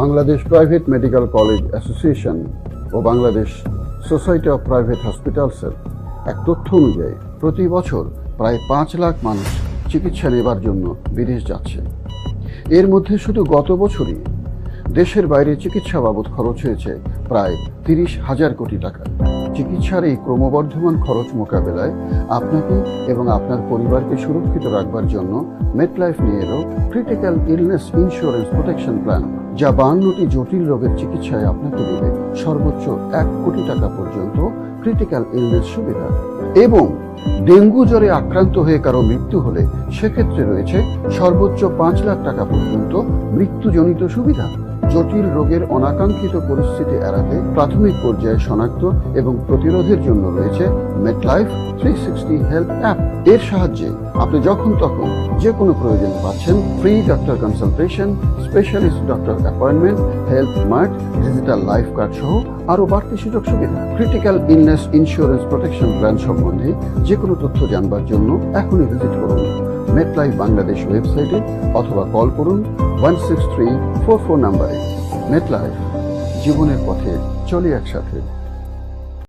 Bangladesh private medical college association O Bangladesh society of private হসপিটালসের এক তথ্য অনুযায়ী, প্রতি বছর প্রায় পাঁচ লাখ মানুষ চিকিৎসা নেবার জন্য বিদেশ যাচ্ছে। এর মধ্যে শুধু গত বছরই দেশের বাইরে চিকিৎসা বাবদ খরচ হয়েছে প্রায় তিরিশ হাজার কোটি টাকা। চিকিৎসার এই ক্রমবর্ধমান খরচ মোকাবেলায় আপনাকে এবং আপনার পরিবারকে সুরক্ষিত রাখবার জন্য মেটলাইফ নিয়ে এলো critical illness insurance protection plan যা বান্নটি জটিল রোগের চিকিৎসায় আপনাকে দেবে সর্বোচ্চ এক কোটি টাকা পর্যন্ত ক্রিটিক্যাল ইলনেস সুবিধা। এবং ডেঙ্গু জ্বরে আক্রান্ত হয়ে কারও মৃত্যু হলে সেক্ষেত্রে রয়েছে সর্বোচ্চ পাঁচ লাখ টাকা পর্যন্ত মৃত্যুজনিত সুবিধা। জটিল রোগের অনাকাঙ্ক্ষিত পরিস্থিতি এড়াতে প্রাথমিক পর্যায়ে শনাক্ত এবং প্রতিরোধের জন্য রয়েছে MetLife three sixty health app এর সাহায্যে আপনি যখন তখন যে কোনো প্রয়োজন পাচ্ছেন free doctor consultation specialist doctor appointment health mart digital life card সহ আরও বাড়তি সুযোগ সুবিধা। Critical illness insurance protection plan সম্বন্ধে যে কোনো তথ্য জানবার জন্য এখনই ভিজিট করুন। মেটলাইফ বাংলাদেশ ওয়েবসাইটে অথবা কল করুন one six three four four নাম্বারে। মেটলাইফ জীবনের পথে চলে একসাথে।